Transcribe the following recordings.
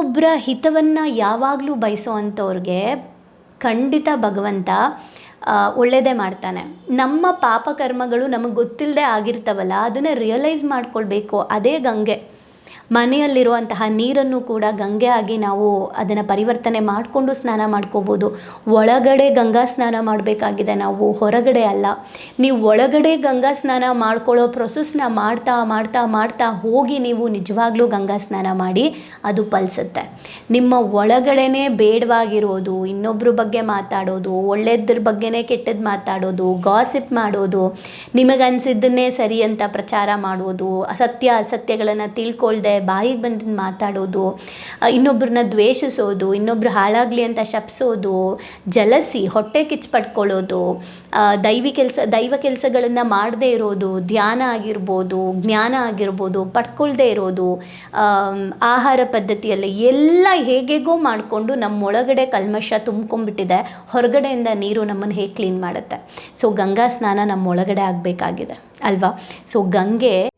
ಒಬ್ಬರ ಹಿತವನ್ನು ಯಾವಾಗಲೂ ಬಯಸೋ ಅಂಥವ್ರಿಗೆ ಖಂಡಿತ ಭಗವಂತ ಒಳ್ಳೆಯದೇ ಮಾಡ್ತಾನೆ. ನಮ್ಮ ಪಾಪಕರ್ಮಗಳು ನಮಗೆ ಗೊತ್ತಿಲ್ಲದೆ ಆಗಿರ್ತವಲ್ಲ, ಅದನ್ನು ರಿಯಲೈಸ್ ಮಾಡ್ಕೊಳ್ಬೇಕು. ಅದೇ ಗಂಗೆ. ಮನೆಯಲ್ಲಿರುವಂತಹ ನೀರನ್ನು ಕೂಡ ಗಂಗೆ ಆಗಿ ನಾವು ಅದನ್ನು ಪರಿವರ್ತನೆ ಮಾಡಿಕೊಂಡು ಸ್ನಾನ ಮಾಡ್ಕೋಬೋದು. ಒಳಗಡೆ ಗಂಗಾ ಸ್ನಾನ ಮಾಡಬೇಕಾಗಿದೆ ನಾವು, ಹೊರಗಡೆ ಅಲ್ಲ. ನೀವು ಒಳಗಡೆ ಗಂಗಾ ಸ್ನಾನ ಮಾಡ್ಕೊಳ್ಳೋ ಪ್ರೊಸೆಸ್ನ ಮಾಡ್ತಾ ಮಾಡ್ತಾ ಮಾಡ್ತಾ ಹೋಗಿ ನೀವು ನಿಜವಾಗ್ಲೂ ಗಂಗಾ ಸ್ನಾನ ಮಾಡಿ ಅದು ಪಲ್ಸುತ್ತೆ ನಿಮ್ಮ ಒಳಗಡೆನೇ ಬೇಡವಾಗಿರೋದು ಇನ್ನೊಬ್ಬರ ಬಗ್ಗೆ ಮಾತಾಡೋದು, ಒಳ್ಳೆಯದ್ರ ಬಗ್ಗೆನೇ ಕೆಟ್ಟದ್ದು ಮಾತಾಡೋದು ಗಾಸಿಪ್ ಮಾಡೋದು, ನಿಮಗನ್ಸಿದ್ದನ್ನೇ ಸರಿ ಅಂತ ಪ್ರಚಾರ ಮಾಡೋದು, ಅಸತ್ಯ ಅಸತ್ಯಗಳನ್ನು ತಿಳ್ಕೊಳ್ದೆ ಬಾಯಿಗೆ ಬಂದದ್ದು ಮಾತಾಡೋದು ಇನ್ನೊಬ್ಬರನ್ನ ದ್ವೇಷಿಸೋದು, ಇನ್ನೊಬ್ರು ಹಾಳಾಗಲಿ ಅಂತ ಶಪಿಸೋದು, ಜಲಸಿ, ಹೊಟ್ಟೆ ಕಿಚ್ಚು ಪಡ್ಕೊಳ್ಳೋದು ದೈವಿ ಕೆಲಸ, ದೈವ ಕೆಲಸಗಳನ್ನು ಮಾಡದೇ ಇರೋದು, ಧ್ಯಾನ ಆಗಿರ್ಬೋದು, ಜ್ಞಾನ ಆಗಿರ್ಬೋದು, ಪಡ್ಕೊಳ್ದೇ ಇರೋದು ಆಹಾರ ಪದ್ಧತಿಯಲ್ಲಿ ಎಲ್ಲ ಹೇಗೆಗೋ ಮಾಡಿಕೊಂಡು ನಮ್ಮೊಳಗಡೆ ಕಲ್ಮಶ ತುಂಬ್ಕೊಂಡ್ಬಿಟ್ಟಿದೆ. ಹೊರಗಡೆಯಿಂದ ನೀರು ನಮ್ಮನ್ನು ಹೇಗೆ ಕ್ಲೀನ್ ಮಾಡುತ್ತೆ. ಸೊ, ಗಂಗಾ ಸ್ನಾನ ನಮ್ಮೊಳಗಡೆ ಆಗಬೇಕಾಗಿದೆ, ಅಲ್ವಾ? ಸೊ, ಗಂಗೆ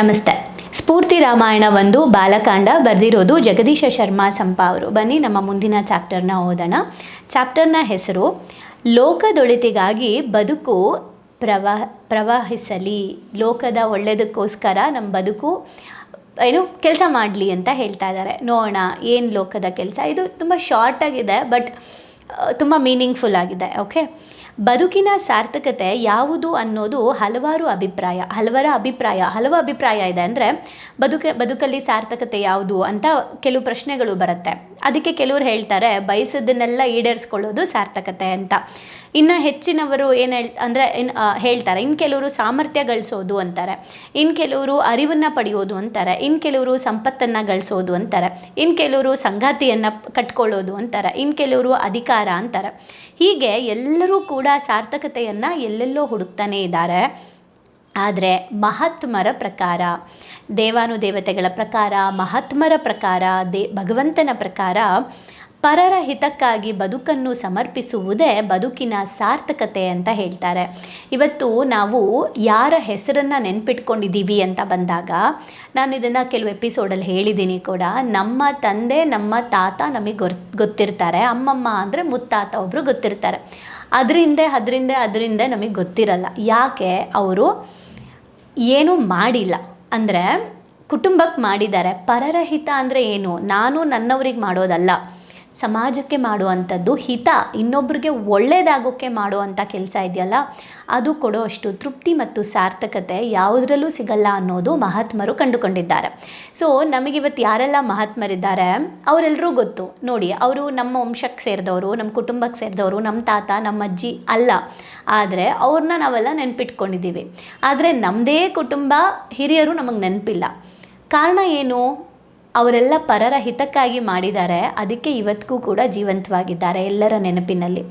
ನಮಸ್ತೆ. ಸ್ಫೂರ್ತಿ ರಾಮಾಯಣ ಒಂದು ಬಾಲಕಾಂಡ ಬರೆದಿರೋದು ಜಗದೀಶ ಶರ್ಮಾ ಸಂಪ ಅವರು. ಬನ್ನಿ ನಮ್ಮ ಮುಂದಿನ ಚಾಪ್ಟರ್ನ ಓದೋಣ. ಚಾಪ್ಟರ್ನ ಹೆಸರು, ಲೋಕದೊಳಿತಿಗಾಗಿ ಬದುಕು ಪ್ರವಾಹ ಪ್ರವಾಹಿಸಲಿ. ಲೋಕದ ಒಳ್ಳೆಯದಕ್ಕೋಸ್ಕರ ನಮ್ಮ ಬದುಕು, ಏನು ಕೆಲಸ ಮಾಡಲಿ ಅಂತ ಹೇಳ್ತಾ ಇದ್ದಾರೆ ನೋಡೋಣ ಏನು ಲೋಕದ ಕೆಲಸ. ಇದು ತುಂಬ ಶಾರ್ಟ್ ಆಗಿದೆ ಬಟ್ ತುಂಬ ಮೀನಿಂಗ್ಫುಲ್ ಆಗಿದೆ ಓಕೆ ಬದುಕಿನ ಸಾರ್ಥಕತೆ ಯಾವುದು ಅನ್ನೋದು ಹಲವಾರು ಅಭಿಪ್ರಾಯ, ಹಲವರ ಅಭಿಪ್ರಾಯ, ಹಲವು ಅಭಿಪ್ರಾಯ ಇದೆ ಅಂದರೆ ಬದುಕ, ಬದುಕಲ್ಲಿ ಸಾರ್ಥಕತೆ ಯಾವುದು ಅಂತ ಕೆಲವು ಪ್ರಶ್ನೆಗಳು ಬರುತ್ತೆ. ಅದಕ್ಕೆ ಕೆಲವರು ಹೇಳ್ತಾರೆ, ಬಯಸೋದನ್ನೆಲ್ಲ ಈಡೇರಿಸ್ಕೊಳ್ಳೋದು ಸಾರ್ಥಕತೆ ಅಂತ. ಇನ್ನು ಹೆಚ್ಚಿನವರು ಏನು ಹೇಳ್, ಅಂದರೆ ಇನ್ನು ಹೇಳ್ತಾರೆ ಇನ್ನು ಕೆಲವರು ಸಾಮರ್ಥ್ಯ ಗಳಿಸೋದು ಅಂತಾರೆ ಇನ್ನು ಕೆಲವರು ಅರಿವನ್ನು ಪಡೆಯೋದು ಅಂತಾರೆ ಇನ್ನು ಕೆಲವರು ಸಂಪತ್ತನ್ನು ಗಳಿಸೋದು ಅಂತಾರೆ ಇನ್ನು ಕೆಲವರು ಸಂಗಾತಿಯನ್ನು ಕಟ್ಕೊಳ್ಳೋದು ಅಂತಾರೆ ಇನ್ನು ಕೆಲವರು ಅಧಿಕಾರ ಅಂತಾರೆ. ಹೀಗೆ ಎಲ್ಲರೂ ಕೂಡ ಸಾರ್ಥಕತೆಯನ್ನು ಎಲ್ಲೆಲ್ಲೋ ಹುಡುಕ್ತಾನೆ ಇದ್ದಾರೆ. ಆದರೆ ಮಹಾತ್ಮರ ಪ್ರಕಾರ, ದೇವಾನುದೇವತೆಗಳ ಪ್ರಕಾರ, ಮಹಾತ್ಮರ ಪ್ರಕಾರ, ದೇ, ಭಗವಂತನ ಪ್ರಕಾರ ಪರರ ಹಿತಕ್ಕಾಗಿ ಬದುಕನ್ನು ಸಮರ್ಪಿಸುವುದೇ ಬದುಕಿನ ಸಾರ್ಥಕತೆ ಅಂತ ಹೇಳ್ತಾರೆ. ಇವತ್ತು ನಾವು ಯಾರ ಹೆಸರನ್ನು ನೆನ್ಪಿಟ್ಕೊಂಡಿದ್ದೀವಿ ಅಂತ ಬಂದಾಗ, ನಾನು ಇದನ್ನು ಕೆಲವು ಎಪಿಸೋಡಲ್ಲಿ ಹೇಳಿದ್ದೀನಿ ಕೂಡ, ನಮ್ಮ ತಂದೆ, ನಮ್ಮ ತಾತ ನಮಗೆ ಗೊತ್ತಿರ್ತಾರೆ. ಅಮ್ಮಮ್ಮ ಅಂದರೆ ಮುತ್ತಾತ ಒಬ್ಬರು ಗೊತ್ತಿರ್ತಾರೆ. ಅದರಿಂದ ಅದರಿಂದ ಅದರಿಂದ ನಮಗೆ ಗೊತ್ತಿರಲ್ಲ. ಯಾಕೆ? ಅವರು ಏನೂ ಮಾಡಿಲ್ಲ. ಅಂದರೆ ಕುಟುಂಬಕ್ಕೆ ಮಾಡಿದ್ದಾರೆ. ಪರರಹಿತ ಅಂದರೆ ಏನು? ನಾನು ನನ್ನವ್ರಿಗೆ ಮಾಡೋದಲ್ಲ. ಸಮಾಜಕ್ಕೆ ಮಾಡುವಂಥದ್ದು, ಹಿತ ಇನ್ನೊಬ್ರಿಗೆ ಒಳ್ಳೆಯದಾಗೋಕ್ಕೆ ಮಾಡುವಂಥ ಕೆಲಸ ಇದೆಯಲ್ಲ, ಅದು ಕೊಡೋ ಅಷ್ಟು ತೃಪ್ತಿ ಮತ್ತು ಸಾರ್ಥಕತೆ ಯಾವುದರಲ್ಲೂ ಸಿಗಲ್ಲ ಅನ್ನೋದು ಮಹಾತ್ಮರು ಕಂಡುಕೊಂಡಿದ್ದಾರೆ. ಸೊ ನಮಗಿವತ್ತು ಯಾರೆಲ್ಲ ಮಹಾತ್ಮರಿದ್ದಾರೆ? ಅವರೆಲ್ಲರೂ ಗೊತ್ತು. ನೋಡಿ, ಅವರು ನಮ್ಮ ವಂಶಕ್ಕೆ ಸೇರಿದವರು, ನಮ್ಮ ಕುಟುಂಬಕ್ಕೆ ಸೇರಿದವರು, ನಮ್ಮ ತಾತ, ನಮ್ಮ ಅಜ್ಜಿ ಅಲ್ಲ. ಆದರೆ ಅವ್ರನ್ನ ನಾವೆಲ್ಲ ನೆನ್ಪಿಟ್ಕೊಂಡಿದ್ದೀವಿ. ಆದರೆ ನಮ್ಮದೇ ಕುಟುಂಬ ಹಿರಿಯರು ನಮಗೆ ನೆನಪಿಲ್ಲ. ಕಾರಣ ಏನು? ಅವರೆಲ್ಲ ಪರರ ಹಿತಕ್ಕಾಗಿ ಮಾಡಿದ್ದಾರೆ. ಅದಕ್ಕೆ ಇವತ್ತಿಗೂ ಕೂಡ ಜೀವಂತವಾಗಿದ್ದಾರೆ ಎಲ್ಲರ ನೆನಪಿನಲ್ಲಿ.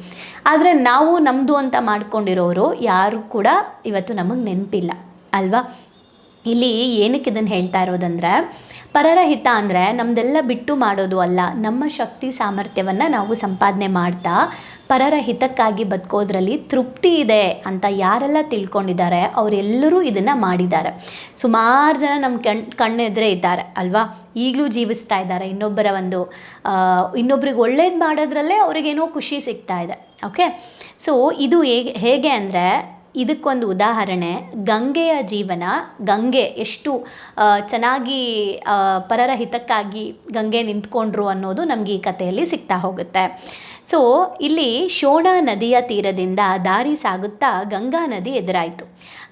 ಆದರೆ ನಾವು ನಮ್ಮದು ಅಂತ ಮಾಡ್ಕೊಂಡಿರೋರು ಯಾರು ಕೂಡ ಇವತ್ತು ನಮಗೆ ನೆನಪಿಲ್ಲ. ಅಲ್ವಾ? ಇಲ್ಲಿ ಏನಕ್ಕೆ ಇದನ್ನು ಹೇಳ್ತಾ ಇರೋದಂದ್ರೆ ಪರರ ಹಿತ ಅಂದರೆ ನಮ್ಮದೆಲ್ಲ ಬಿಟ್ಟು ಮಾಡೋದು ಅಲ್ಲ, ನಮ್ಮ ಶಕ್ತಿ ಸಾಮರ್ಥ್ಯವನ್ನು ನಾವು ಸಂಪಾದನೆ ಮಾಡ್ತಾ ಪರರ ಹಿತಕ್ಕಾಗಿ ಬದುಕೋದ್ರಲ್ಲಿ ತೃಪ್ತಿ ಇದೆ ಅಂತ ಯಾರೆಲ್ಲ ತಿಳ್ಕೊಂಡಿದ್ದಾರೆ, ಅವರೆಲ್ಲರೂ ಇದನ್ನು ಮಾಡಿದ್ದಾರೆ. ಸುಮಾರು ಜನ ನಮ್ಮ ಕಣ್, ಕಣ್ಣೆದುರೇ ಇದ್ದಾರೆ, ಅಲ್ವಾ? ಈಗಲೂ ಜೀವಿಸ್ತಾ ಇದ್ದಾರೆ. ಇನ್ನೊಬ್ಬರ ಒಂದು ಇನ್ನೊಬ್ರಿಗೆ ಒಳ್ಳೇದು ಮಾಡೋದ್ರಲ್ಲೇ ಅವ್ರಿಗೇನೋ ಖುಷಿ ಸಿಗ್ತಾ ಇದೆ, ಓಕೆ? ಸೊ, ಇದು ಹೇಗೆ ಹೇಗೆ ಅಂದರೆ, ಇದಕ್ಕೊಂದು ಉದಾಹರಣೆ, ಗಂಗೆಯ ಜೀವನ, ಗಂಗೆ ಎಷ್ಟು ಚೆನ್ನಾಗಿ ಪರರ ಹಿತಕ್ಕಾಗಿ ಗಂಗೆ ನಿಂತ್ಕೊಂಡ್ರು ಅನ್ನೋದು ನಮಗೆ ಈ ಕಥೆಯಲ್ಲಿ ಸಿಗ್ತಾ ಹೋಗುತ್ತೆ. ಸೊ ಇಲ್ಲಿ ಶೋಣಾ ನದಿಯ ತೀರದಿಂದ ದಾರಿ ಸಾಗುತ್ತಾ ಗಂಗಾ ನದಿ ಎದುರಾಯಿತು.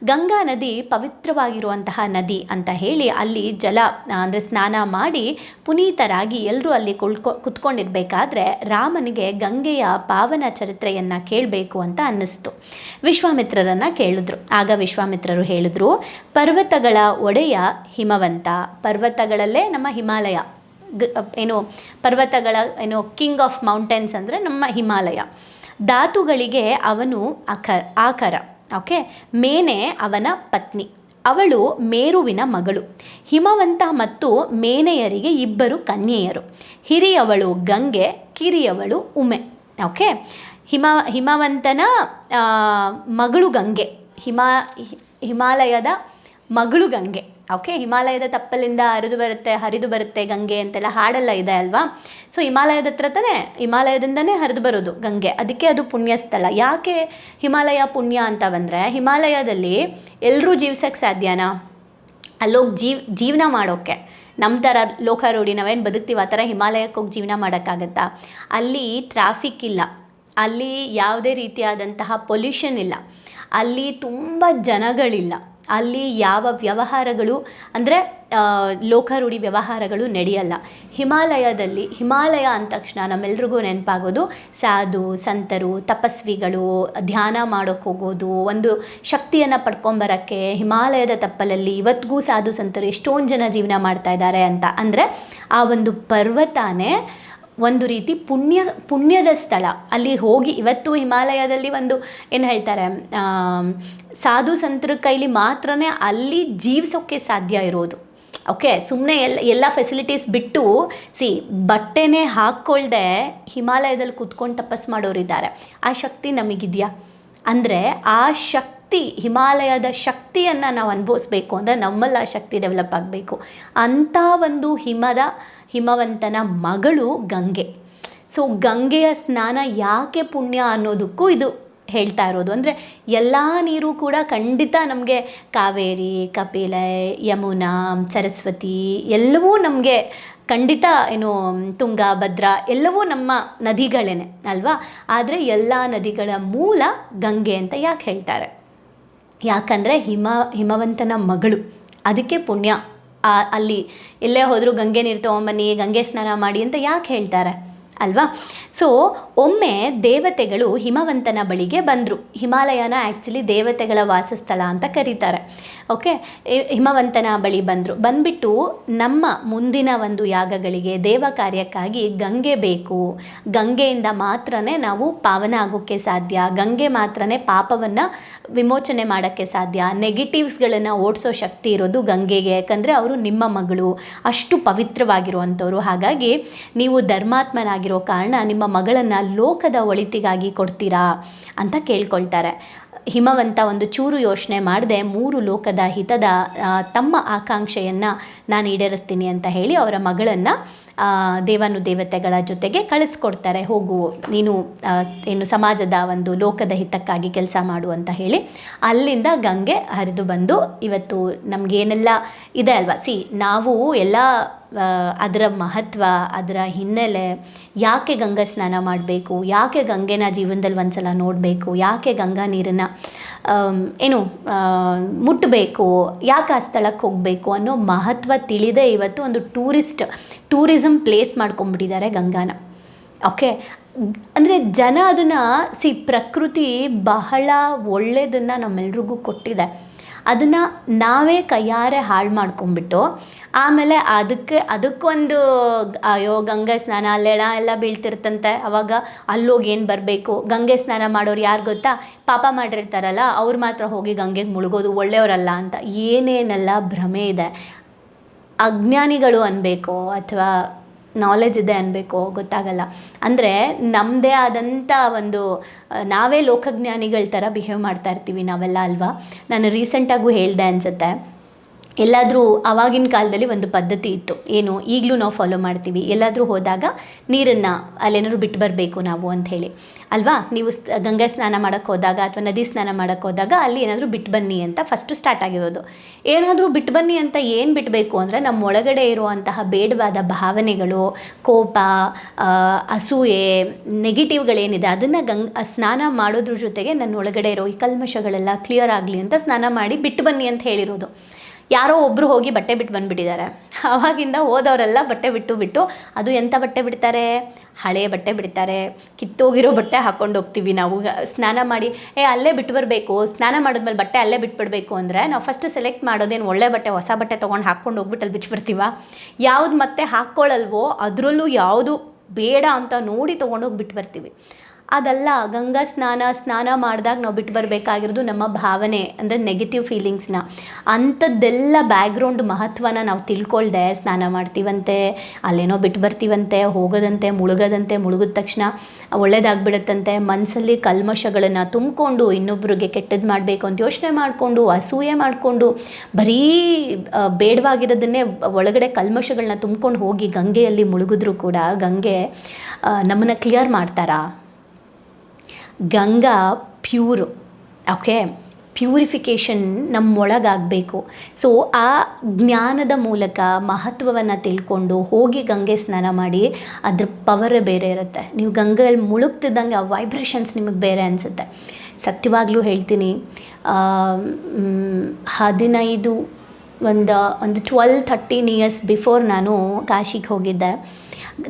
ಗಂಗಾ ನದಿ ಪವಿತ್ರವಾಗಿರುವಂತಹ ನದಿ ಅಂತ ಹೇಳಿ ಅಲ್ಲಿ ಜಲ ಅಂದರೆ ಸ್ನಾನ ಮಾಡಿ ಪುನೀತರಾಗಿ ಎಲ್ಲರೂ ಅಲ್ಲಿ ಕುಳ್ಕೊ, ಕುತ್ಕೊಂಡಿರ್ಬೇಕಾದ್ರೆ ರಾಮನಿಗೆ ಗಂಗೆಯ ಪಾವನ ಚರಿತ್ರೆಯನ್ನು ಕೇಳಬೇಕು ಅಂತ ಅನ್ನಿಸ್ತು. ವಿಶ್ವಾಮಿತ್ರರನ್ನು ಕೇಳಿದ್ರು. ಆಗ ವಿಶ್ವಾಮಿತ್ರರು ಹೇಳಿದ್ರು, ಪರ್ವತಗಳ ಒಡೆಯ ಹಿಮವಂತ, ಪರ್ವತಗಳಲ್ಲೇ ನಮ್ಮ ಹಿಮಾಲಯ. ಏನು ಪರ್ವತಗಳ, ಏನು ಕಿಂಗ್ ಆಫ್ ಮೌಂಟೇನ್ಸ್ ಅಂದರೆ ನಮ್ಮ ಹಿಮಾಲಯ. ಧಾತುಗಳಿಗೆ ಅವನು ಅಖ ಆಕರ ಓಕೆ ಮೇನೆ ಅವನ ಪತ್ನಿ. ಅವಳು ಮೇರುವಿನ ಮಗಳು. ಹಿಮವಂತ ಮತ್ತು ಮೇನೆಯರಿಗೆ ಇಬ್ಬರು ಕನ್ಯೆಯರು. ಹಿರಿಯವಳು ಗಂಗೆ, ಕಿರಿಯವಳು ಉಮೆ ಓಕೆ ಹಿಮ, ಹಿಮವಂತನ ಮಗಳು ಗಂಗೆ. ಹಿಮ ಹಿಮಾಲಯದ ಮಗಳು ಗಂಗೆ. ಓಕೆ ಹಿಮಾಲಯದ ತಪ್ಪಲಿಂದ ಹರಿದು ಬರುತ್ತೆ ಹರಿದು ಬರುತ್ತೆ ಗಂಗೆ ಅಂತೆಲ್ಲ ಹಾಡೆಲ್ಲ ಇದೆ ಅಲ್ವಾ? ಸೊ ಹಿಮಾಲಯದ ಹತ್ರ ತಾನೇ, ಹಿಮಾಲಯದಿಂದನೇ ಹರಿದು ಬರೋದು ಗಂಗೆ. ಅದಕ್ಕೆ ಅದು ಪುಣ್ಯ ಸ್ಥಳ ಯಾಕೆ ಹಿಮಾಲಯ ಪುಣ್ಯ ಅಂತ ಬಂದರೆ ಹಿಮಾಲಯದಲ್ಲಿ ಎಲ್ಲರೂ ಜೀವಿಸೋಕ್ಕೆ ಸಾಧ್ಯನಾ? ಅಲ್ಲೋಗಿ ಜೀವ್, ಜೀವನ ಮಾಡೋಕ್ಕೆ ನಮ್ಮ ಥರ ಲೋಕಾರೂಢಿ ನಾವೇನು ಬದುಕ್ತೀವಿ ಆ ಥರ ಹಿಮಾಲಯಕ್ಕೆ ಹೋಗಿ ಜೀವನ ಮಾಡೋಕ್ಕಾಗತ್ತಾ? ಅಲ್ಲಿ ಟ್ರಾಫಿಕ್ ಇಲ್ಲ. ಅಲ್ಲಿ ಯಾವುದೇ ರೀತಿಯಾದಂತಹ ಪೊಲ್ಯೂಷನ್ ಇಲ್ಲ. ಅಲ್ಲಿ ತುಂಬ ಜನಗಳಿಲ್ಲ. ಅಲ್ಲಿ ಯಾವ ವ್ಯವಹಾರಗಳು ಅಂದರೆ ಲೋಕಾರೂಢಿ ವ್ಯವಹಾರಗಳು ನಡೆಯಲ್ಲ. ಹಿಮಾಲಯದಲ್ಲಿ, ಹಿಮಾಲಯ ಅಂದ ತಕ್ಷಣ ನಮ್ಮೆಲ್ರಿಗೂ ನೆನಪಾಗೋದು ಸಾಧು, ಸಂತರು, ತಪಸ್ವಿಗಳು, ಧ್ಯಾನ ಮಾಡೋಕ್ಕೆ ಹೋಗೋದು, ಒಂದು ಶಕ್ತಿಯನ್ನು ಪಡ್ಕೊಂಬರೋಕ್ಕೆ, ಹಿಮಾಲಯದ ತಪ್ಪಲಲ್ಲಿ ಇವತ್ತಿಗೂ ಸಾಧು, ಸಂತರು ಎಷ್ಟೊಂದು ಜನ ಜೀವನ ಮಾಡ್ತಾ ಇದ್ದಾರೆ ಅಂತ. ಅಂದರೆ, ಆ ಒಂದು ಪರ್ವತನೇ ಒಂದು ರೀತಿ ಪುಣ್ಯ, ಪುಣ್ಯದ ಸ್ಥಳ. ಅಲ್ಲಿ ಹೋಗಿ ಇವತ್ತು ಹಿಮಾಲಯದಲ್ಲಿ ಒಂದು ಏನು ಹೇಳ್ತಾರೆ ಸಾಧು ಸಂತರ ಕೈಲಿ ಮಾತ್ರನೇ ಅಲ್ಲಿ ಜೀವಿಸೋಕ್ಕೆ ಸಾಧ್ಯ ಇರೋದು. ಓಕೆ ಸುಮ್ಮನೆ ಎಲ್ಲ ಎಲ್ಲ ಫೆಸಿಲಿಟೀಸ್ ಬಿಟ್ಟು ಸಿ ಬಟ್ಟೆನೇ ಹಾಕ್ಕೊಳ್ದೆ ಹಿಮಾಲಯದಲ್ಲಿ ಕೂತ್ಕೊಂಡು ತಪಸ್ಸು ಮಾಡೋರಿದ್ದಾರೆ. ಆ ಶಕ್ತಿ ನಮಗಿದೆಯಾ? ಅಂದರೆ ಆ ಶಕ್ತಿ ಹಿಮಾಲಯದ ಶಕ್ತಿಯನ್ನು ನಾವು ಅನುಭವಿಸ್ಬೇಕು ಅಂದರೆ ನಮ್ಮಲ್ಲಿ ಆ ಶಕ್ತಿ ಡೆವಲಪ್ ಆಗಬೇಕು. ಅಂಥ ಒಂದು ಹಿಮದ, ಹಿಮವಂತನ ಮಗಳು ಗಂಗೆ. ಸೊ ಗಂಗೆಯ ಸ್ನಾನ ಯಾಕೆ ಪುಣ್ಯ ಅನ್ನೋದಕ್ಕೂ ಇದು ಹೇಳ್ತಾ ಇರೋದು. ಅಂದರೆ ಎಲ್ಲ ನೀರು ಕೂಡ ಖಂಡಿತ ನಮಗೆ ಕಾವೇರಿ, ಕಪಿಲೆ, ಯಮುನಾ, ಸರಸ್ವತಿ ಎಲ್ಲವೂ ನಮಗೆ ಖಂಡಿತ ಏನು, ತುಂಗ, ಭದ್ರಾ ಎಲ್ಲವೂ ನಮ್ಮ ನದಿಗಳೇನೆ ಅಲ್ವಾ? ಆದರೆ ಎಲ್ಲ ನದಿಗಳ ಮೂಲ ಗಂಗೆ ಅಂತ ಯಾಕೆ ಹೇಳ್ತಾರೆ? ಯಾಕಂದರೆ ಹಿಮ, ಹಿಮವಂತನ ಮಗಳು. ಅದಕ್ಕೆ ಪುಣ್ಯ. ಅಲ್ಲಿ ಎಲ್ಲೇ ಹೋದರೂ ಗಂಗೆ ನೀರು ತೊಗೊಂಬನ್ನಿ, ಗಂಗೆ ಸ್ನಾನ ಮಾಡಿ ಅಂತ ಯಾಕೆ ಹೇಳ್ತಾರೆ? ಅಲ್ವಾ? ಸೊ ಒಮ್ಮೆ ದೇವತೆಗಳು ಹಿಮವಂತನ ಬಳಿಗೆ ಬಂದರು. ಹಿಮಾಲಯನ ಆ್ಯಕ್ಚುಲಿ ದೇವತೆಗಳ ವಾಸಸ್ಥಳ ಅಂತ ಕರೀತಾರೆ. ಓಕೆ ಹಿಮವಂತನ ಬಳಿ ಬಂದರು. ಬಂದ್ಬಿಟ್ಟು ನಮ್ಮ ಮುಂದಿನ ಒಂದು ಯಾಗಗಳಿಗೆ ದೇವ ಕಾರ್ಯಕ್ಕಾಗಿ ಗಂಗೆ ಬೇಕು. ಗಂಗೆಯಿಂದ ಮಾತ್ರ ನಾವು ಪಾವನ ಆಗೋಕ್ಕೆ ಸಾಧ್ಯ. ಗಂಗೆ ಮಾತ್ರನೇ ಪಾಪವನ್ನು ವಿಮೋಚನೆ ಮಾಡೋಕ್ಕೆ ಸಾಧ್ಯ. ನೆಗೆಟಿವ್ಸ್ಗಳನ್ನು ಓಡಿಸೋ ಶಕ್ತಿ ಇರೋದು ಗಂಗೆಗೆ. ಯಾಕಂದರೆ ಅವರು ನಿಮ್ಮ ಮಗಳು. ಅಷ್ಟು ಪವಿತ್ರವಾಗಿರುವಂಥವ್ರು. ಹಾಗಾಗಿ ನೀವು ಧರ್ಮಾತ್ಮನಾಗಿರೋ ಕಾರಣ ನಿಮ್ಮ ಮಗಳನ್ನು ಲೋಕದ ಒಳಿತಿಗಾಗಿ ಕೊಡ್ತೀರಾ ಅಂತ ಕೇಳ್ಕೊಳ್ತಾರೆ. ಹಿಮವಂತ ಒಂದು ಚೂರು ಯೋಚನೆ ಮಾಡದೆ ಮೂರು ಲೋಕದ ಹಿತದ ತಮ್ಮ ಆಕಾಂಕ್ಷೆಯನ್ನು ನಾನು ಈಡೇರಿಸ್ತೀನಿ ಅಂತ ಹೇಳಿ ಅವರ ಮಗಳನ್ನು ದೇವಾನು ದೇವತೆಗಳ ಜೊತೆಗೆ ಕಳಿಸ್ಕೊಡ್ತಾರೆ, ಹೋಗು, ನೀನು ಏನು ಸಮಾಜದ ಒಂದು ಲೋಕದ ಹಿತಕ್ಕಾಗಿ ಕೆಲಸ ಮಾಡು ಅಂತ ಹೇಳಿ ಅಲ್ಲಿಂದ ಗಂಗೆ ಹರಿದು ಬಂದು ಇವತ್ತು ನಮಗೇನೆಲ್ಲ ಇದೆ ಅಲ್ವಾ? ಸಿ, ನಾವು ಎಲ್ಲ ಅದರ ಮಹತ್ವ, ಅದರ ಹಿನ್ನೆಲೆ ಯಾಕೆ ಗಂಗಾ ಸ್ನಾನ ಮಾಡಬೇಕು? ಯಾಕೆ ಗಂಗೆನ ಜೀವನದಲ್ಲಿ ಒಂದು ಸಲ ನೋಡಬೇಕು? ಯಾಕೆ ಗಂಗಾ ನೀರನ್ನು ಏನು ಮುಟ್ಟಬೇಕು ಯಾಕೆ ಆ ಸ್ಥಳಕ್ಕೆ ಹೋಗಬೇಕು ಅನ್ನೋ ಮಹತ್ವ ತಿಳಿದೇ ಇವತ್ತು ಒಂದು ಟೂರಿಸ್ಟ್ ಟೂರಿಸಮ್ ಪ್ಲೇಸ್ ಮಾಡ್ಕೊಂಬಿಟ್ಟಿದ್ದಾರೆ ಗಂಗಾನ. ಓಕೆ? ಅಂದರೆ ಜನ ಅದನ್ನು, ಸಿ ಪ್ರಕೃತಿ ಬಹಳ ಒಳ್ಳೆಯದನ್ನು ನಮ್ಮೆಲ್ರಿಗೂ ಕೊಟ್ಟಿದೆ. ಅದನ್ನು ನಾವೇ ಕೈಯಾರೆ ಹಾಳು ಮಾಡ್ಕೊಂಬಿಟ್ಟು ಆಮೇಲೆ ಅದಕ್ಕೆ, ಅದಕ್ಕೊಂದು ಅಯ್ಯೋ, ಗಂಗೆ ಸ್ನಾನ ಅಲ್ಲೆಣ ಎಲ್ಲ ಬೀಳ್ತಿರ್ತಂತೆ. ಅವಾಗ ಅಲ್ಲೋಗಿ ಏನು ಬರಬೇಕು? ಗಂಗೆ ಸ್ನಾನ ಮಾಡೋರು ಯಾರು ಗೊತ್ತಾ? ಪಾಪ ಮಾಡಿರ್ತಾರಲ್ಲ, ಅವ್ರು ಮಾತ್ರ ಹೋಗಿ ಗಂಗೆಗೆ ಮುಳುಗೋದು ಒಳ್ಳೆಯವರಲ್ಲ ಅಂತ. ಏನೇನೆಲ್ಲ ಭ್ರಮೆ ಇದೆ. ಅಜ್ಞಾನಿಗಳು ಅನ್ಬೇಕೋ, ಅಥವಾ ನಾಲೆಜ್ ಇದೆ ಅನ್ಬೇಕು, ಗೊತ್ತಾಗಲ್ಲ. ಅಂದರೆ ನಮ್ಮದೇ ಆದಂಥ ಒಂದು ನಾವೇ ಲೋಕಜ್ಞಾನಿಗಳ ಥರ ಬಿಹೇವ್ ಮಾಡ್ತಾ ಇರ್ತೀವಿ ನಾವೆಲ್ಲ ಅಲ್ವಾ? ನಾನು ರೀಸೆಂಟಾಗೂ ಹೇಳ್ದೆ ಅನಿಸುತ್ತೆ. ಎಲ್ಲಾದರೂ ಆವಾಗಿನ ಕಾಲದಲ್ಲಿ ಒಂದು ಪದ್ಧತಿ ಇತ್ತು. ಏನು, ಈಗಲೂ ನಾವು ಫಾಲೋ ಮಾಡ್ತೀವಿ. ಎಲ್ಲಾದರೂ ಹೋದಾಗ ನೀರನ್ನು ಅಲ್ಲೇನಾದ್ರು ಬಿಟ್ಟು ಬರಬೇಕು ನಾವು ಅಂಥೇಳಿ ಅಲ್ವಾ? ನೀವು ಗಂಗಾ ಸ್ನಾನ ಮಾಡೋಕ್ಕೆ ಹೋದಾಗ ಅಥವಾ ನದಿ ಸ್ನಾನ ಮಾಡೋಕ್ಕೆ ಹೋದಾಗ ಅಲ್ಲಿ ಏನಾದರೂ ಬಿಟ್ಟು ಬನ್ನಿ ಅಂತ ಫಸ್ಟು ಸ್ಟಾರ್ಟ್ ಆಗಿರೋದು. ಏನಾದರೂ ಬಿಟ್ಟು ಬನ್ನಿ ಅಂತ ಏನು ಬಿಡಬೇಕು ಅಂದರೆ ನಮ್ಮ ಒಳಗಡೆ ಇರುವಂತಹ ಬೇಡವಾದ ಭಾವನೆಗಳು, ಕೋಪ ಅಸೂಯೆ ನೆಗೆಟಿವ್ಗಳೇನಿದೆ ಅದನ್ನು ಗಂಗ್ ಸ್ನಾನ ಮಾಡೋದ್ರ ಜೊತೆಗೆ ನನ್ನ ಒಳಗಡೆ ಇರೋ ಈ ಕಲ್ಮಶಗಳೆಲ್ಲ ಕ್ಲಿಯರ್ ಆಗಲಿ ಅಂತ ಸ್ನಾನ ಮಾಡಿ ಬಿಟ್ಟು ಬನ್ನಿ ಅಂತ ಹೇಳಿರೋದು. ಯಾರೋ ಒಬ್ಬರು ಹೋಗಿ ಬಟ್ಟೆ ಬಿಟ್ಟು ಬಂದುಬಿಟ್ಟಿದ್ದಾರೆ. ಆವಾಗಿಂದ ಹೋದವರೆಲ್ಲ ಬಟ್ಟೆ ಬಿಟ್ಟು ಬಿಟ್ಟು, ಅದು ಎಂಥ ಬಟ್ಟೆ ಬಿಡ್ತಾರೆ? ಹಳೆ ಬಟ್ಟೆ ಬಿಡ್ತಾರೆ. ಕಿತ್ತೋಗಿರೋ ಬಟ್ಟೆ ಹಾಕ್ಕೊಂಡು ಹೋಗ್ತೀವಿ ನಾವು. ಸ್ನಾನ ಮಾಡಿ, ಏ, ಅಲ್ಲೇ ಬಿಟ್ಟು ಬರಬೇಕು. ಸ್ನಾನ ಮಾಡಿದ್ಮೇಲೆ ಬಟ್ಟೆ ಅಲ್ಲೇ ಬಿಟ್ಬಿಡಬೇಕು ಅಂದರೆ, ನಾವು ಫಸ್ಟ್ ಸೆಲೆಕ್ಟ್ ಮಾಡೋದೇನು ಒಳ್ಳೆ ಬಟ್ಟೆ, ಹೊಸ ಬಟ್ಟೆ ತೊಗೊಂಡು ಹಾಕ್ಕೊಂಡು ಹೋಗ್ಬಿಟ್ಟು ಅಲ್ಲಿ ಬಿಚ್ಚಿಬಿಡ್ತೀವ ಯಾವ್ದು ಮತ್ತೆ ಹಾಕ್ಕೊಳ್ಳಲ್ವೋ ಅದರಲ್ಲೂ ಯಾವುದು ಬೇಡ ಅಂತ ನೋಡಿ ತೊಗೊಂಡೋಗಿ ಬಿಟ್ಟು ಬರ್ತೀವಿ. ಅದಲ್ಲ, ಗಂಗಾ ಸ್ನಾನ ಸ್ನಾನ ಮಾಡಿದಾಗ ನಾವು ಬಿಟ್ಟು ಬರಬೇಕಾಗಿರೋದು ನಮ್ಮ ಭಾವನೆ, ಅಂದರೆ ನೆಗೆಟಿವ್ ಫೀಲಿಂಗ್ಸ್ನ ಅಂಥದ್ದೆಲ್ಲ ಬ್ಯಾಕ್ಗ್ರೌಂಡ್ ಮಹತ್ವನ ನಾವು ತಿಳ್ಕೊಳ್ದೆ, ಸ್ನಾನ ಮಾಡ್ತೀವಂತೆ, ಅಲ್ಲೇನೋ ಬಿಟ್ಟು ಬರ್ತೀವಂತೆ, ಹೋಗೋದಂತೆ, ಮುಳುಗೋದಂತೆ, ಮುಳುಗಿದ ತಕ್ಷಣ ಒಳ್ಳೇದಾಗ್ಬಿಡುತ್ತಂತೆ ಮನಸ್ಸಲ್ಲಿ ಕಲ್ಮಶಗಳನ್ನು ತುಂಬಿಕೊಂಡು ಇನ್ನೊಬ್ಬರಿಗೆ ಕೆಟ್ಟದ್ದು ಮಾಡಬೇಕು ಅಂತ ಯೋಚನೆ ಮಾಡಿಕೊಂಡು, ಅಸೂಯೆ ಮಾಡಿಕೊಂಡು, ಬರೀ ಬೇಡವಾಗಿರೋದನ್ನೇ ಒಳಗಡೆ ಕಲ್ಮಶಗಳನ್ನ ತುಂಬ್ಕೊಂಡು ಹೋಗಿ ಗಂಗೆಯಲ್ಲಿ ಮುಳುಗಿದ್ರು ಕೂಡ, ಗಂಗೆ ನಮ್ಮನ್ನು ಕ್ಲಿಯರ್ ಮಾಡ್ತಾರಾ? ಗಂಗಾ ಪ್ಯೂರ್ ಓಕೆ ಪ್ಯೂರಿಫಿಕೇಷನ್ ನಮ್ಮೊಳಗಾಗಬೇಕು. ಸೊ ಆ ಜ್ಞಾನದ ಮೂಲಕ ಮಹತ್ವವನ್ನು ತಿಳ್ಕೊಂಡು ಹೋಗಿ ಗಂಗೆ ಸ್ನಾನ ಮಾಡಿ, ಅದ್ರ ಪವರೇ ಬೇರೆ ಇರುತ್ತೆ. ನೀವು ಗಂಗೆಯಲ್ಲಿ ಮುಳುಗ್ತಿದ್ದಂಗೆ ಆ ವೈಬ್ರೇಷನ್ಸ್ ನಿಮಗೆ ಬೇರೆ ಅನಿಸುತ್ತೆ. ಸತ್ಯವಾಗಲೂ ಹೇಳ್ತೀನಿ ಹದಿನೈದು ಒಂದು ಒಂದು ಟ್ವೆಲ್ ಥರ್ಟೀನ್ ಇಯರ್ಸ್ ಬಿಫೋರ್ ನಾನು ಕಾಶಿಗೆ ಹೋಗಿದ್ದೆ,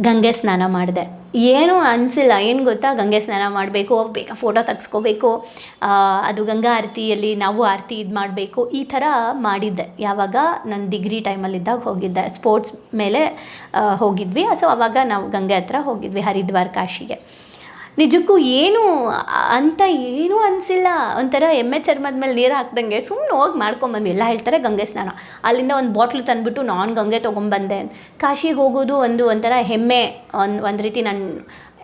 ಗಂಗೆ ಸ್ನಾನ ಮಾಡಿದೆ. ಏನೂ ಅನಿಸಿಲ್ಲ. ಏನು ಗೊತ್ತಾ? ಗಂಗೆ ಸ್ನಾನ ಮಾಡಬೇಕು, ಬೇಗ ಫೋಟೋ ತೆಗ್ಸ್ಕೋಬೇಕು ಅದು ಗಂಗಾ ಆರತಿಯಲ್ಲಿ ನಾವು ಆರತಿ ಇದು ಮಾಡಬೇಕು, ಈ ಥರ ಮಾಡಿದ್ದೆ. ಯಾವಾಗ? ನನ್ನ ಡಿಗ್ರಿ ಟೈಮಲ್ಲಿದ್ದಾಗ ಹೋಗಿದ್ದೆ. ಸ್ಪೋರ್ಟ್ಸ್ ಮೇಲೆ ಹೋಗಿದ್ವಿ. ಸೊ ಅವಾಗ ನಾವು ಗಂಗೆ ಹತ್ರ ಹೋಗಿದ್ವಿ ಹರಿದ್ವಾರ ಕಾಶಿಗೆ ನಿಜಕ್ಕೂ ಏನು ಅಂತ ಏನೂ ಅನಿಸಿಲ್ಲ. ಒಂಥರ ಎಮ್ಮೆ ಚರ್ಮದ ಮೇಲೆ ನೀರು ಹಾಕ್ದಂಗೆ ಸುಮ್ಮನೆ ಹೋಗಿ ಮಾಡ್ಕೊಂಬಂದು ಎಲ್ಲ ಹೇಳ್ತಾರೆ ಗಂಗೆ ಸ್ನಾನ. ಅಲ್ಲಿಂದ ಒಂದು ಬಾಟ್ಲು ತಂದುಬಿಟ್ಟು ನಾನು ಗಂಗೆ ತೊಗೊಂಬಂದೆ ಕಾಶಿಗೆ ಹೋಗೋದು ಒಂದು ಒಂಥರ ಹೆಮ್ಮೆ, ಒಂದು ಒಂದು ರೀತಿ ನಾನು,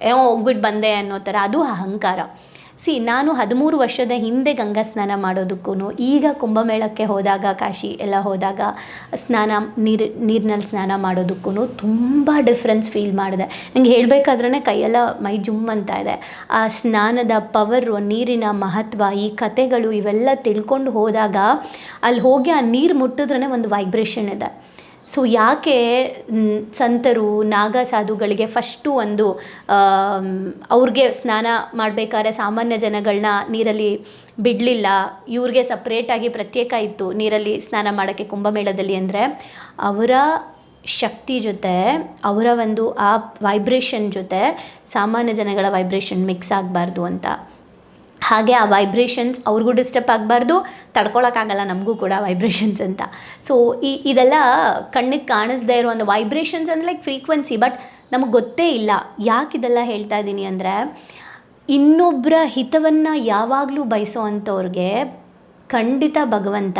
ಏನೋ ಹೋಗ್ಬಿಟ್ಟು ಬಂದೆ ಅನ್ನೋ ಥರ. ಅದು ಅಹಂಕಾರ. ಸಿ, ನಾನು ಹದಿಮೂರು ವರ್ಷದ ಹಿಂದೆ ಗಂಗಾ ಸ್ನಾನ ಮಾಡೋದಕ್ಕೂ ಈಗ ಕುಂಭಮೇಳಕ್ಕೆ ಹೋದಾಗ, ಕಾಶಿ ಎಲ್ಲ ಹೋದಾಗ ಸ್ನಾನ, ನೀರು, ನೀರಿನಲ್ಲಿ ಸ್ನಾನ ಮಾಡೋದಕ್ಕೂ ತುಂಬ ಡಿಫ್ರೆನ್ಸ್ ಫೀಲ್ ಮಾಡಿದೆ. ನಂಗೆ ಹೇಳಬೇಕಾದ್ರೆ ಕೈಯೆಲ್ಲ ಮೈ ಜುಮ್ ಅಂತ ಇದೆ. ಆ ಸ್ನಾನದ ಪವರು ನೀರಿನ ಮಹತ್ವ, ಈ ಕತೆಗಳು ಇವೆಲ್ಲ ತಿಳ್ಕೊಂಡು ಹೋದಾಗ ಅಲ್ಲಿ ಹೋಗಿ ಆ ನೀರು ಮುಟ್ಟಿದ್ರೇ ಒಂದು ವೈಬ್ರೇಷನ್ ಇದೆ. ಸೊ ಯಾಕೆ ಸಂತರು, ನಾಗ ಸಾಧುಗಳಿಗೆ ಫಸ್ಟು ಒಂದು ಅವ್ರಿಗೆ ಸ್ನಾನ ಮಾಡಬೇಕಾದ್ರೆ ಸಾಮಾನ್ಯ ಜನಗಳನ್ನ ನೀರಲ್ಲಿ ಬಿಡಲಿಲ್ಲ. ಇವ್ರಿಗೆ ಸಪ್ರೇಟಾಗಿ ಪ್ರತ್ಯೇಕ ಇತ್ತು ನೀರಲ್ಲಿ ಸ್ನಾನ ಮಾಡೋಕ್ಕೆ ಕುಂಭಮೇಳದಲ್ಲಿ ಅಂದರೆ. ಅವರ ಶಕ್ತಿ ಜೊತೆ, ಅವರ ಒಂದು ಆ ವೈಬ್ರೇಷನ್ ಜೊತೆ ಸಾಮಾನ್ಯ ಜನಗಳ ವೈಬ್ರೇಷನ್ ಮಿಕ್ಸ್ ಆಗಬಾರ್ದು ಅಂತ. ಹಾಗೆ ಆ ವೈಬ್ರೇಷನ್ಸ್ ಅವ್ರಿಗೂ ಡಿಸ್ಟರ್ಬ್ ಆಗಬಾರ್ದು. ತಡ್ಕೊಳಕ್ಕಾಗಲ್ಲ ನಮಗೂ ಕೂಡ ವೈಬ್ರೇಷನ್ಸ್ ಅಂತ. ಸೊ ಈ, ಇದೆಲ್ಲ ಕಣ್ಣಿಗೆ ಕಾಣಿಸ್ದೇ ಇರೋ ವೈಬ್ರೇಷನ್ಸ್ ಅಂದರೆ ಲೈಕ್ ಫ್ರೀಕ್ವೆನ್ಸಿ ಬಟ್ ನಮಗೆ ಗೊತ್ತೇ ಇಲ್ಲ. ಯಾಕೆ ಇದೆಲ್ಲ ಹೇಳ್ತಾ ಇದ್ದೀನಿ ಅಂದರೆ ಇನ್ನೊಬ್ಬರ ಹಿತವನ್ನು ಯಾವಾಗಲೂ ಬಯಸೋ ಅಂಥವ್ರಿಗೆ ಖಂಡಿತ ಭಗವಂತ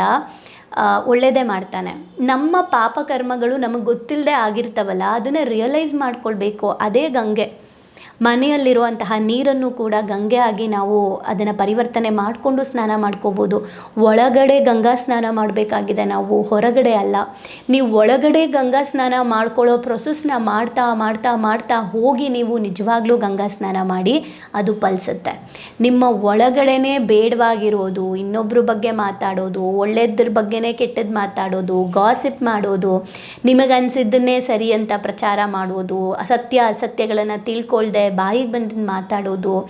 ಒಳ್ಳೇದೇ ಮಾಡ್ತಾನೆ. ನಮ್ಮ ಪಾಪಕರ್ಮಗಳು ನಮಗೆ ಗೊತ್ತಿಲ್ಲದೆ ಆಗಿರ್ತವಲ್ಲ, ಅದನ್ನು ರಿಯಲೈಸ್ ಮಾಡ್ಕೊಳ್ಬೇಕು. ಅದೇ ಗಂಗೆ. ಮನೆಯಲ್ಲಿರುವಂತಹ ನೀರನ್ನು ಕೂಡ ಗಂಗೆ ಆಗಿ ನಾವು ಅದನ್ನು ಪರಿವರ್ತನೆ ಮಾಡಿಕೊಂಡು ಸ್ನಾನ ಮಾಡ್ಕೋಬೋದು. ಒಳಗಡೆ ಗಂಗಾ ಸ್ನಾನ ಮಾಡಬೇಕಾಗಿದೆ ನಾವು, ಹೊರಗಡೆ ಅಲ್ಲ. ನೀವು ಒಳಗಡೆ ಗಂಗಾ ಸ್ನಾನ ಮಾಡ್ಕೊಳ್ಳೋ ಪ್ರೊಸೆಸ್ನ ಮಾಡ್ತಾ ಮಾಡ್ತಾ ಮಾಡ್ತಾ ಹೋಗಿ ನೀವು ನಿಜವಾಗ್ಲೂ ಗಂಗಾ ಸ್ನಾನ ಮಾಡಿ ಅದು ಫಲಿಸುತ್ತೆ. ನಿಮ್ಮ ಒಳಗಡೆನೇ ಬೇಡವಾಗಿರೋದು ಇನ್ನೊಬ್ಬರ ಬಗ್ಗೆ ಮಾತಾಡೋದು, ಒಳ್ಳೆಯದ್ರ ಬಗ್ಗೆನೇ ಕೆಟ್ಟದ್ದು ಮಾತಾಡೋದು ಗಾಸಿಪ್ ಮಾಡೋದು, ನಿಮಗನ್ಸಿದ್ದನ್ನೇ ಸರಿ ಅಂತ ಪ್ರಚಾರ ಮಾಡೋದು, ಅಸತ್ಯ ಅಸತ್ಯಗಳನ್ನು ತಿಳ್ಕೊಳ್ದೆ ಬಾಯಿಗೆ ಬಂದದ್ದು ಮಾತಾಡೋದು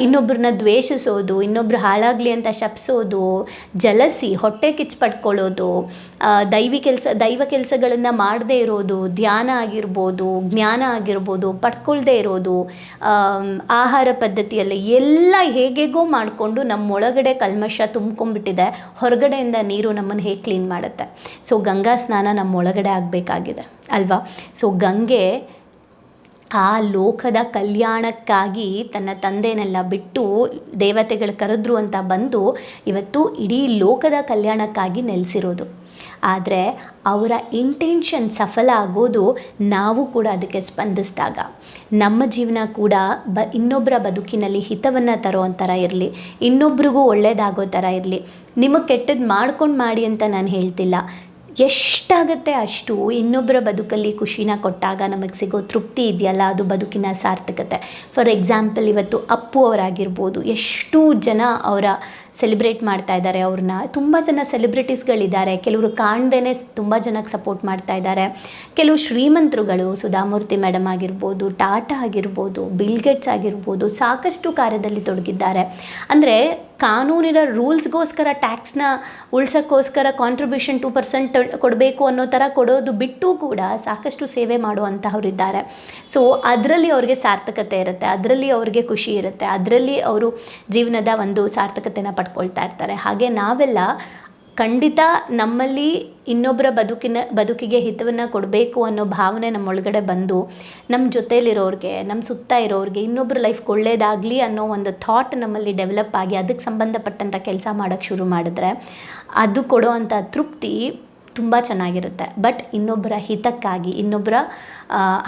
ಇನ್ನೊಬ್ಬರನ್ನ ದ್ವೇಷಿಸೋದು, ಇನ್ನೊಬ್ರು ಹಾಳಾಗಲಿ ಅಂತ ಶಪಿಸೋದು, ಜಲಸಿ, ಹೊಟ್ಟೆ ಕಿಚ್ಚು ಪಡ್ಕೊಳ್ಳೋದು ದೈವಿ ಕೆಲಸ, ದೈವ ಕೆಲಸಗಳನ್ನು ಮಾಡದೇ ಇರೋದು, ಧ್ಯಾನ ಆಗಿರ್ಬೋದು, ಜ್ಞಾನ ಆಗಿರ್ಬೋದು, ಪಡ್ಕೊಳ್ದೇ ಇರೋದು ಆಹಾರ ಪದ್ಧತಿಯಲ್ಲಿ ಎಲ್ಲ ಹೇಗೆಗೋ ಮಾಡಿಕೊಂಡು ನಮ್ಮೊಳಗಡೆ ಕಲ್ಮಶ ತುಂಬ್ಕೊಂಡ್ಬಿಟ್ಟಿದೆ. ಹೊರಗಡೆಯಿಂದ ನೀರು ನಮ್ಮನ್ನು ಹೇಗೆ ಕ್ಲೀನ್ ಮಾಡುತ್ತೆ? ಸೊ, ಗಂಗಾ ಸ್ನಾನ ನಮ್ಮೊಳಗಡೆ ಆಗಬೇಕಾಗಿದೆ, ಅಲ್ವಾ? ಸೊ, ಗಂಗೆ ಆ ಲೋಕದ ಕಲ್ಯಾಣಕ್ಕಾಗಿ ತನ್ನ ತಂದೆನೆಲ್ಲ ಬಿಟ್ಟು ದೇವತೆಗಳು ಕರೆದ್ರು ಅಂತ ಬಂದು ಇವತ್ತು ಇಡೀ ಲೋಕದ ಕಲ್ಯಾಣಕ್ಕಾಗಿ ನೆಲೆಸಿರೋದು. ಆದರೆ ಅವರ ಇಂಟೆನ್ಷನ್ ಸಫಲ ಆಗೋದು ನಾವು ಕೂಡ ಅದಕ್ಕೆ ಸ್ಪಂದಿಸಿದಾಗ. ನಮ್ಮ ಜೀವನ ಕೂಡ ಬ, ಇನ್ನೊಬ್ಬರ ಬದುಕಿನಲ್ಲಿ ಹಿತವನ್ನು ತರೋ ಥರ ಇರಲಿ, ಇನ್ನೊಬ್ರಿಗೂ ಒಳ್ಳೆಯದಾಗೋ ಥರ ಇರಲಿ, ನಿಮಗೆ ಕೆಟ್ಟದ್ದು ಮಾಡ್ಕೊಂಡು ಮಾಡಿ ಅಂತ ನಾನು ಹೇಳ್ತಿಲ್ಲ. ಎಷ್ಟಾಗುತ್ತೆ ಅಷ್ಟು ಇನ್ನೊಬ್ಬರ ಬದುಕಲ್ಲಿ ಖುಷಿನ ಕೊಟ್ಟಾಗ ನಮಗೆ ಸಿಗೋ ತೃಪ್ತಿ ಇದೆಯಲ್ಲ, ಅದು ಬದುಕಿನ ಸಾರ್ಥಕತೆ. ಫಾರ್ ಎಕ್ಸಾಂಪಲ್ ಇವತ್ತು ಅಪ್ಪು ಅವರಾಗಿರ್ಬೋದು, ಎಷ್ಟು ಜನ ಅವರ ಸೆಲೆಬ್ರೇಟ್ ಮಾಡ್ತಾ ಇದ್ದಾರೆ ಅವ್ರನ್ನ. ತುಂಬ ಜನ ಸೆಲೆಬ್ರಿಟೀಸ್ಗಳಿದ್ದಾರೆ ಕೆಲವರು ಕಾಣ್ದೇ ತುಂಬ ಜನಕ್ಕೆ ಸಪೋರ್ಟ್ ಮಾಡ್ತಾ ಇದ್ದಾರೆ. ಕೆಲವು ಶ್ರೀಮಂತರುಗಳು, ಸುಧಾಮೂರ್ತಿ ಮೇಡಮ್ ಆಗಿರ್ಬೋದು, ಟಾಟಾ ಆಗಿರ್ಬೋದು ಬಿಲ್ಗೆಟ್ಸ್ ಆಗಿರ್ಬೋದು ಸಾಕಷ್ಟು ಕಾರ್ಯದಲ್ಲಿ ತೊಡಗಿದ್ದಾರೆ. ಅಂದರೆ ಕಾನೂನಿನ ರೂಲ್ಸ್ಗೋಸ್ಕರ ಟ್ಯಾಕ್ಸ್ನ ಉಳ್ಸೋಕ್ಕೋಸ್ಕರ ಕಾಂಟ್ರಿಬ್ಯೂಷನ್ ಟು ಪರ್ಸೆಂಟ್ ಕೊಡಬೇಕು ಅನ್ನೋ ಥರ ಕೊಡೋದು ಬಿಟ್ಟು ಕೂಡ ಸಾಕಷ್ಟು ಸೇವೆ ಮಾಡುವಂತಹವರಿದ್ದಾರೆ ಸೊ ಅದರಲ್ಲಿ ಅವ್ರಿಗೆ ಸಾರ್ಥಕತೆ ಇರುತ್ತೆ. ಅದರಲ್ಲಿ ಅವ್ರಿಗೆ ಖುಷಿ ಇರುತ್ತೆ. ಅದರಲ್ಲಿ ಅವರು ಜೀವನದ ಒಂದು ಸಾರ್ಥಕತೆನ ಪಡ್ಕೊಳ್ತಾ ಇರ್ತಾರೆ. ಹಾಗೆ ನಾವೆಲ್ಲ ಖಂಡಿತ ನಮ್ಮಲ್ಲಿ ಇನ್ನೊಬ್ಬರ ಬದುಕಿನ, ಬದುಕಿಗೆ ಹಿತವನ್ನು ಕೊಡಬೇಕು ಅನ್ನೋ ಭಾವನೆ ನಮ್ಮೊಳಗಡೆ ಬಂದು ನಮ್ಮ ಜೊತೆಯಲ್ಲಿರೋರಿಗೆ ನಮ್ಮ ಸುತ್ತ ಇರೋರಿಗೆ ಇನ್ನೊಬ್ಬರ ಲೈಫ್ ಒಳ್ಳೇದಾಗಲಿ ಅನ್ನೋ ಒಂದು ಥಾಟ್ ನಮ್ಮಲ್ಲಿ ಡೆವಲಪ್ ಆಗಿ ಅದಕ್ಕೆ ಸಂಬಂಧಪಟ್ಟಂಥ ಕೆಲಸ ಮಾಡೋಕ್ಕೆ ಶುರು ಮಾಡಿದ್ರೆ, ಅದು ಕೊಡೋ ಅಂಥ ತೃಪ್ತಿ ತುಂಬ ಚೆನ್ನಾಗಿರುತ್ತೆ. ಬಟ್ ಇನ್ನೊಬ್ಬರ ಹಿತಕ್ಕಾಗಿ ಇನ್ನೊಬ್ಬರ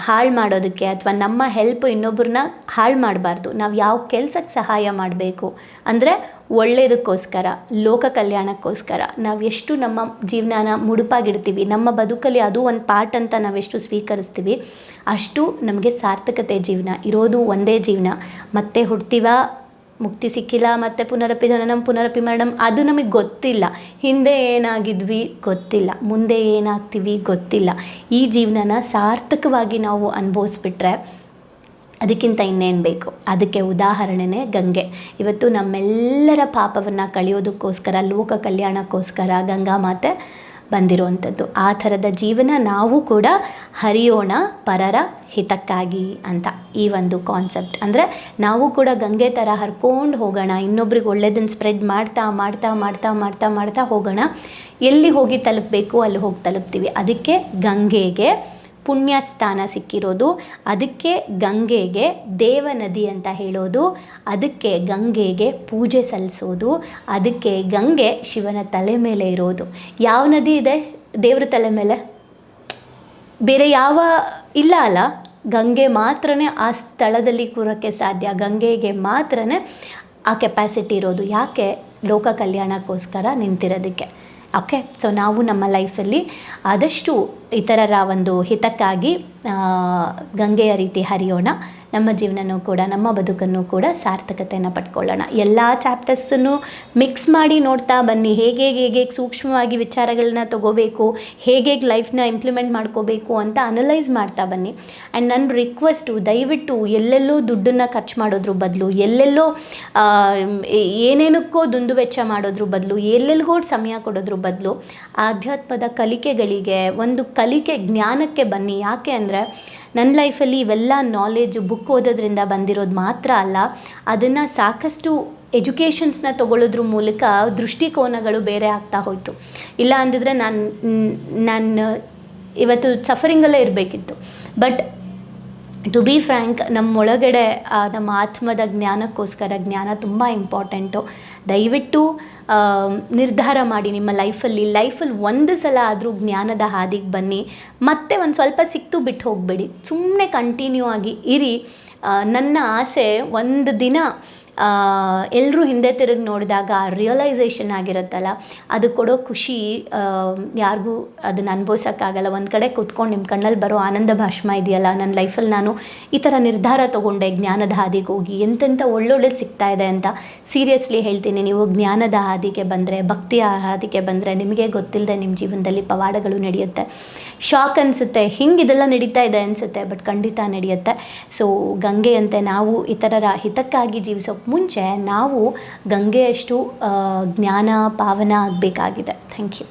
ಹಾಳು ಮಾಡೋದಕ್ಕೆ ಅಥವಾ ನಮ್ಮ ಹೆಲ್ಪ್ ಇನ್ನೊಬ್ಬರನ್ನ ಹಾಳು ಮಾಡಬಾರ್ದು. ನಾವು ಯಾವ ಕೆಲ್ಸಕ್ಕೆ ಸಹಾಯ ಮಾಡಬೇಕು ಅಂದರೆ ಒಳ್ಳೆಯದಕ್ಕೋಸ್ಕರ ಲೋಕ ಕಲ್ಯಾಣಕ್ಕೋಸ್ಕರ ನಾವು ಎಷ್ಟು ನಮ್ಮ ಜೀವನನ ಮುಡುಪಾಗಿಡ್ತೀವಿ, ನಮ್ಮ ಬದುಕಲ್ಲಿ ಅದು ಒಂದು ಪಾರ್ಟ್ ಅಂತ ನಾವೆಷ್ಟು ಸ್ವೀಕರಿಸ್ತೀವಿ, ಅಷ್ಟು ನಮಗೆ ಸಾರ್ಥಕತೆ ಜೀವನ, ಇರೋದು ಒಂದೇ ಜೀವನ. ಮತ್ತೆ ಹುಡ್ತೀವ, ಮುಕ್ತಿ ಸಿಕ್ಕಿಲ್ಲ, ಮತ್ತು ಪುನರಪಿ ಜನನಂ ಪುನರಪಿ ಮರಣಂ, ಅದು ನಮಗೆ ಗೊತ್ತಿಲ್ಲ. ಹಿಂದೆ ಏನಾಗಿದ್ವಿ, ಗೊತ್ತಿಲ್ಲ. ಮುಂದೆ ಏನಾಗ್ತೀವಿ, ಗೊತ್ತಿಲ್ಲ. ಈ ಜೀವನನ ಸಾರ್ಥಕವಾಗಿ ನಾವು ಅನುಭವಿಸ್ಬಿಟ್ರೆ ಅದಕ್ಕಿಂತ ಇನ್ನೇನು ಬೇಕು? ಅದಕ್ಕೆ ಉದಾಹರಣೆನೇ ಗಂಗೆ. ಇವತ್ತು ನಮ್ಮೆಲ್ಲರ ಪಾಪವನ್ನು ಕಳೆಯೋದಕ್ಕೋಸ್ಕರ, ಲೋಕ ಕಲ್ಯಾಣಕ್ಕೋಸ್ಕರ ಗಂಗಾ ಮಾತೆ ಬಂದಿರುವಂಥದ್ದು. ಆ ಥರದ ಜೀವನ ನಾವು ಕೂಡ ಹರಿಯೋಣ ಪರರ ಹಿತಕ್ಕಾಗಿ ಅಂತ ಈ ಒಂದು ಕಾನ್ಸೆಪ್ಟ್ ಅಂದರೆ ನಾವು ಕೂಡ ಗಂಗೆ ಥರ ಹರ್ಕೊಂಡು ಹೋಗೋಣ, ಇನ್ನೊಬ್ರಿಗೆ ಒಳ್ಳೇದನ್ನು ಸ್ಪ್ರೆಡ್ ಮಾಡ್ತಾ ಮಾಡ್ತಾ ಮಾಡ್ತಾ ಮಾಡ್ತಾ ಮಾಡ್ತಾ ಹೋಗೋಣ. ಎಲ್ಲಿ ಹೋಗಿ ತಲುಪಬೇಕು, ಅಲ್ಲಿ ಹೋಗಿ ತಲುಪ್ತೀವಿ. ಅದಕ್ಕೆ ಗಂಗೆಗೆ ಪುಣ್ಯ ಸ್ಥಾನ ಸಿಕ್ಕಿರೋದು, ಅದಕ್ಕೆ ಗಂಗೆಗೆ ದೇವ ನದಿ ಅಂತ ಹೇಳೋದು, ಅದಕ್ಕೆ ಗಂಗೆಗೆ ಪೂಜೆ ಸಲ್ಲಿಸೋದು, ಅದಕ್ಕೆ ಗಂಗೆ ಶಿವನ ತಲೆ ಮೇಲೆ ಇರೋದು. ಯಾವ ನದಿ ಇದೆ ದೇವ್ರ ತಲೆ ಮೇಲೆ? ಬೇರೆ ಯಾವ ಇಲ್ಲ ಅಲ್ಲ? ಗಂಗೆ ಮಾತ್ರನೇ ಆ ಸ್ಥಳದಲ್ಲಿ ಕೂರೋಕ್ಕೆ ಸಾಧ್ಯ. ಗಂಗೆಗೆ ಮಾತ್ರನೇ ಆ ಕೆಪಾಸಿಟಿ ಇರೋದು. ಯಾಕೆ ಲೋಕ ಕಲ್ಯಾಣಕ್ಕೋಸ್ಕರ ನಿಂತಿರೋದಕ್ಕೆ? ಓಕೆ ಸೊ ನಾವು ನಮ್ಮ ಲೈಫಲ್ಲಿ ಆದಷ್ಟು ಇತರರ ಒಂದು ಹಿತಕ್ಕಾಗಿ ಗಂಗೆಯ ರೀತಿ ಹರಿಯೋಣ, ನಮ್ಮ ಜೀವನನೂ ಕೂಡ, ನಮ್ಮ ಬದುಕನ್ನು ಕೂಡ ಸಾರ್ಥಕತೆಯನ್ನು ಪಡ್ಕೊಳ್ಳೋಣ. ಎಲ್ಲ ಚಾಪ್ಟರ್ಸನ್ನು ಮಿಕ್ಸ್ ಮಾಡಿ ನೋಡ್ತಾ ಬನ್ನಿ. ಹೇಗೆ ಹೇಗೆ ಸೂಕ್ಷ್ಮವಾಗಿ ವಿಚಾರಗಳನ್ನ ತಗೋಬೇಕು, ಹೇಗೆ ಲೈಫ್ನ ಇಂಪ್ಲಿಮೆಂಟ್ ಮಾಡ್ಕೋಬೇಕು ಅಂತ ಅನಲೈಸ್ ಮಾಡ್ತಾ ಬನ್ನಿ. ಆ್ಯಂಡ್ ನನ್ನ ರಿಕ್ವೆಸ್ಟು ದಯವಿಟ್ಟು ಎಲ್ಲೆಲ್ಲೋ ದುಡ್ಡನ್ನು ಖರ್ಚು ಮಾಡೋದ್ರ ಬದಲು, ಎಲ್ಲೆಲ್ಲೋ ಏನೇನಕ್ಕೋ ದುಂದು ವೆಚ್ಚ ಮಾಡೋದ್ರ ಬದಲು ಎಲ್ಲೆಲ್ಲಿಗೋ ಸಮಯ ಕೊಡೋದ್ರ ಬದಲು, ಆಧ್ಯಾತ್ಮದ ಕಲಿಕೆಗಳಿಗೆ, ಒಂದು ಕಲಿಕೆ ಜ್ಞಾನಕ್ಕೆ ಬನ್ನಿ. ಯಾಕೆ ಅಂದರೆ ನನ್ನ ಲೈಫಲ್ಲಿ ಇವೆಲ್ಲ ನಾಲೆಜ್ ಬುಕ್ ಓದೋದ್ರಿಂದ ಬಂದಿರೋದು ಮಾತ್ರ ಅಲ್ಲ, ಅದನ್ನು ಸಾಕಷ್ಟು ಎಜುಕೇಷನ್ಸ್ನ ತಗೊಳ್ಳೋದ್ರ ಮೂಲಕ ದೃಷ್ಟಿಕೋನಗಳು ಬೇರೆ ಆಗ್ತಾ ಹೋಯಿತು. ಇಲ್ಲ ಅಂದಿದ್ರೆ ನಾನು ನಾನು ಇವತ್ತು ಸಫರಿಂಗಲ್ಲೇ ಇರಬೇಕಿತ್ತು. ಬಟ್ ಟು ಬಿ ಫ್ರ್ಯಾಂಕ್ ನಮ್ಮೊಳಗಡೆ ನಮ್ಮ ಆತ್ಮದ ಜ್ಞಾನಕ್ಕೋಸ್ಕರ ಜ್ಞಾನ ತುಂಬ ಇಂಪಾರ್ಟೆಂಟು ದಯವಿಟ್ಟು ನಿರ್ಧಾರ ಮಾಡಿ ನಿಮ್ಮ ಲೈಫಲ್ಲಿ. ಲೈಫಲ್ಲಿ ಒಂದು ಸಲ ಆದರೂ ಜ್ಞಾನದ ಹಾದಿಗೆ ಬನ್ನಿ. ಮತ್ತೆ ಒಂದು ಸ್ವಲ್ಪ ಸಿಕ್ತು ಬಿಟ್ಟು ಹೋಗಬೇಡಿ. ಸುಮ್ಮನೆ ಕಂಟಿನ್ಯೂ ಆಗಿ ಇರಿ. ನನ್ನ ಆಸೆ ಒಂದು ದಿನ ಎಲ್ಲರೂ ಹಿಂದೆ ತಿರುಗಿ ನೋಡಿದಾಗ ಆ ರಿಯಲೈಸೇಷನ್ ಆಗಿರುತ್ತಲ್ಲ, ಅದು ಕೊಡೋ ಖುಷಿ ಯಾರಿಗೂ ಅದನ್ನು ಅನುಭವಿಸೋಕ್ಕಾಗಲ್ಲ. ಒಂದು ಕಡೆ ಕೂತ್ಕೊಂಡು ನಿಮ್ಮ ಕಣ್ಣಲ್ಲಿ ಬರೋ ಆನಂದ ಭಾಷ್ಮ ಇದೆಯಲ್ಲ ನನ್ನ ಲೈಫಲ್ಲಿ ನಾನು ಈ ಥರ ನಿರ್ಧಾರ ತೊಗೊಂಡೆ, ಜ್ಞಾನದ ಹಾದಿಗೆ ಹೋಗಿ. ಎಂತೆಂಥ ಒಳ್ಳೊಳ್ಳೆದು ಸಿಗ್ತಾ ಇದೆ ಅಂತ ಸೀರಿಯಸ್ಲಿ ಹೇಳ್ತೀನಿ. ನೀವು ಜ್ಞಾನದ ಹಾದಿಗೆ ಬಂದರೆ, ಭಕ್ತಿಯ ಹಾದಿಗೆ ಬಂದರೆ ನಿಮಗೆ ಗೊತ್ತಿಲ್ಲದೆ ನಿಮ್ಮ ಜೀವನದಲ್ಲಿ ಪವಾಡಗಳು ನಡೆಯುತ್ತೆ. ಶಾಕ್ ಅನಿಸುತ್ತೆ. ಹಿಂಗೆ ಇದೆಲ್ಲ ನಡೀತಾ ಇದೆ ಅನಿಸುತ್ತೆ, ಬಟ್ ಖಂಡಿತ ನಡೆಯುತ್ತೆ. ಸೊ ಗಂಗೆಯಂತೆ ನಾವು ಇತರರ ಹಿತಕ್ಕಾಗಿ ಜೀವಿಸೋಕ್ಕೆ ಮುಂಚೆ ನಾವು ಗಂಗೆಯಷ್ಟು ಜ್ಞಾನ ಪಾವನ ಆಗಬೇಕಾಗಿದೆ. Thank you